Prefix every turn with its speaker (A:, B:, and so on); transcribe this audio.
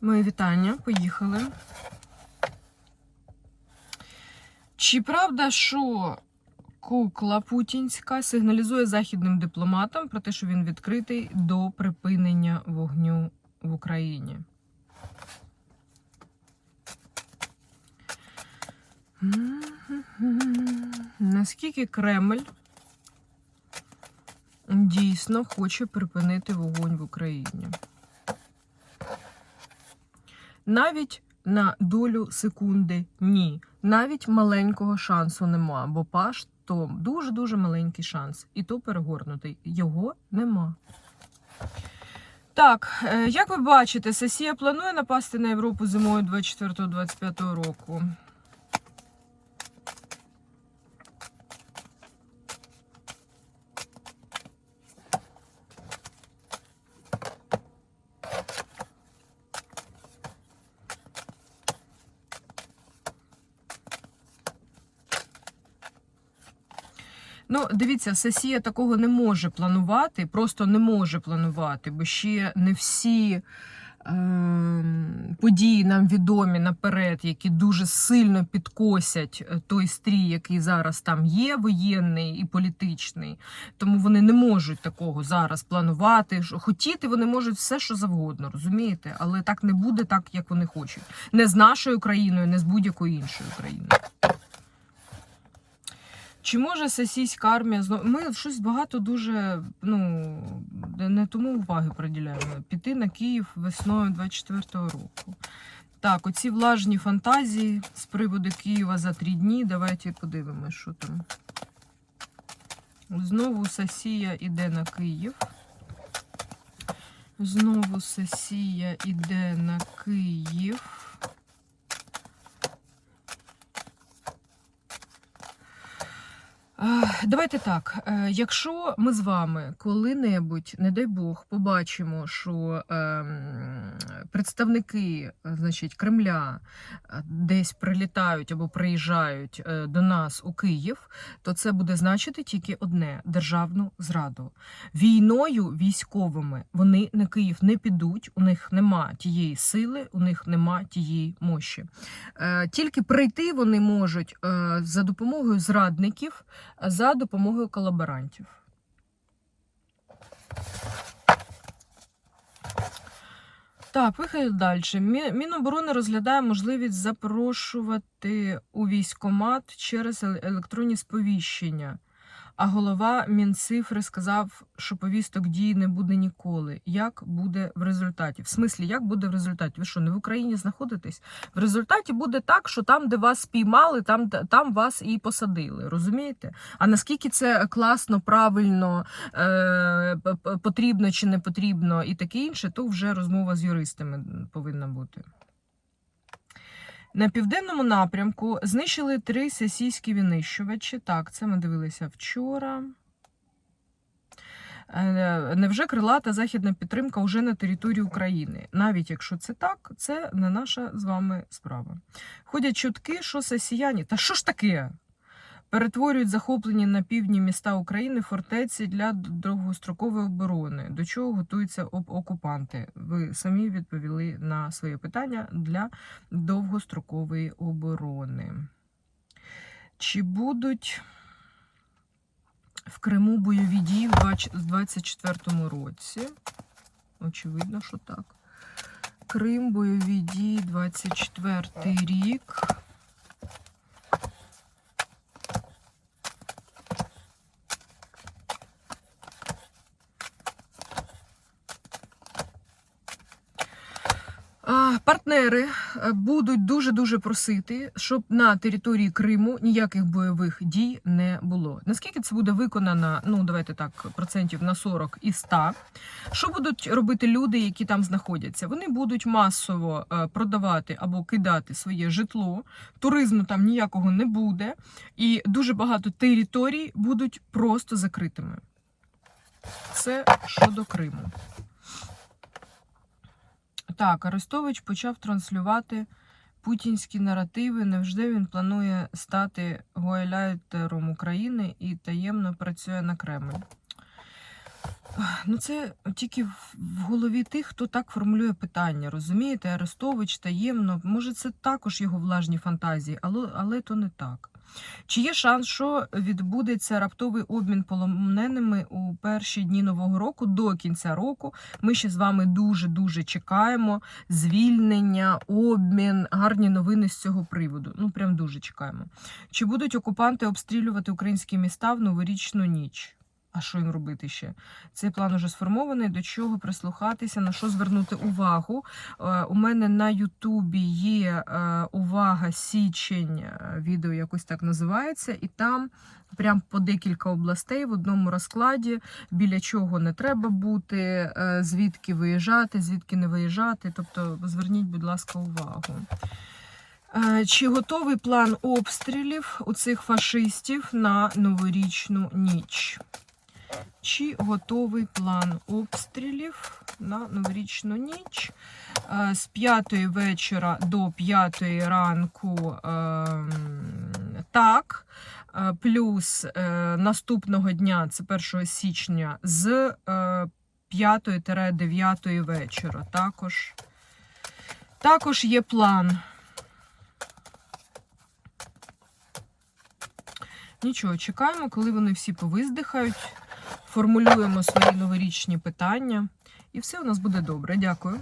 A: Мої вітання, поїхали. Чи правда, що кукла путінська сигналізує західним дипломатам про те, що він відкритий до припинення вогню в Україні? Наскільки Кремль дійсно хоче припинити вогонь в Україні? Навіть на долю секунди ні. Навіть маленького шансу нема, бо паш то дуже-дуже маленький шанс. І то перегорнутий. Його нема. Так, е, як ви бачите, Сесія планує напасти на Європу зимою 24-25 року. Ну, дивіться, Сесія такого не може планувати, просто не може планувати, бо ще не всі ем, події нам відомі наперед, які дуже сильно підкосять е, той стрій, який зараз там є, воєнний і політичний. Тому вони не можуть такого зараз планувати. Хотіти вони можуть все, що завгодно, розумієте? Але так не буде так, як вони хочуть. Не з нашою країною, не з будь-якою іншою країною. Чи може сесійська армія знову. Ми щось багато дуже ну не тому уваги приділяємо. Піти на Київ весною 24-го року. Так, оці влажні фантазії з приводу Києва за три дні. Давайте подивимось, що там. Знову Сесія іде на Київ. Знову Сесія іде на Київ. Давайте так. е, Якщо ми з вами коли-небудь, не дай Бог, побачимо, що ем, представники е, значить, Кремля е, десь прилітають або приїжджають до нас у Київ, то це буде значити тільки одне державну зраду. Війною військовими вони на Київ не підуть, у них нема тієї сили, у них нема тієї мощі. Тільки прийти вони можуть за допомогою зрадників за допомогою колаборантів. Так, поїхали далі. Мі- Міноборони розглядає можливість запрошувати у військомат через електронні сповіщення. А голова Мінцифри сказав, що повісток дій не буде ніколи. Як буде в результаті? В смислі, як буде в результаті? Ви що, не в Україні знаходитесь? В результаті буде так, що там, де вас спіймали, там, там вас і посадили. Розумієте? А наскільки це класно, правильно, е, потрібно чи не потрібно, і таке інше, то вже розмова з юристами повинна бути. На південному напрямку знищили три сесійські винищувачі. Так, це ми дивилися вчора. Е, Невже крилата західна підтримка вже на території України? Навіть якщо це так, це не наша з вами справа. Ходять чутки, що сесіяні. Та що ж таке? Перетворюють захоплені на півдні міста України фортеці для довгострокової оборони. До чого готуються об- окупанти? Ви самі відповіли на своє питання для довгострокової оборони. Чи будуть в Криму бойові дії в 2024 році? Очевидно, що так. Крим, бойові дії, 24 рік. А, Партнери е, будуть дуже дуже просити, щоб на території Криму ніяких бойових дій не було. Наскільки це буде виконано? Ну давайте так, процентів на 40 і 100. Що будуть робити люди, які там знаходяться? Вони будуть масово е, продавати або кидати своє житло. Туризму там ніякого не буде, і дуже багато територій будуть просто закритими. Це щодо Криму. Так, Арестович почав транслювати путінські наративи. Невже він планує стати гойляйтером України і таємно працює на Кремль? Ну, це тільки в голові тих, хто так формулює питання. Розумієте, Арестович таємно. Може, це також його влажні фантазії, але, але то не так. Чи є шанс, що відбудеться раптовий обмін полоненими у перші дні нового року до кінця року? Ми ще з вами дуже дуже чекаємо звільнення, обмін, гарні новини з цього приводу. Ну прям дуже чекаємо. Чи будуть окупанти обстрілювати українські міста в новорічну ніч? А що їм робити ще? Цей план уже сформований. До чого прислухатися, на що звернути увагу? Е, У мене на Ютубі є е, увага січень, е, відео якось так називається, і там прям по декілька областей в одному розкладі, біля чого не треба бути, звідки виїжджати, звідки не виїжджати. Тобто зверніть, будь ласка, увагу. Чи готовий план обстрілів у цих фашистів на новорічну ніч? Чи готовий план обстрілів на новорічну ніч? Е, З 5 вечора до 5 ранку ем, так. Е, Плюс е, наступного дня, це 1 січня, з 5-9 вечора. Також, також є план. Нічого, чекаємо, коли вони всі повиздихають, формулюємо свої новорічні питання, і все у нас буде добре. Дякую.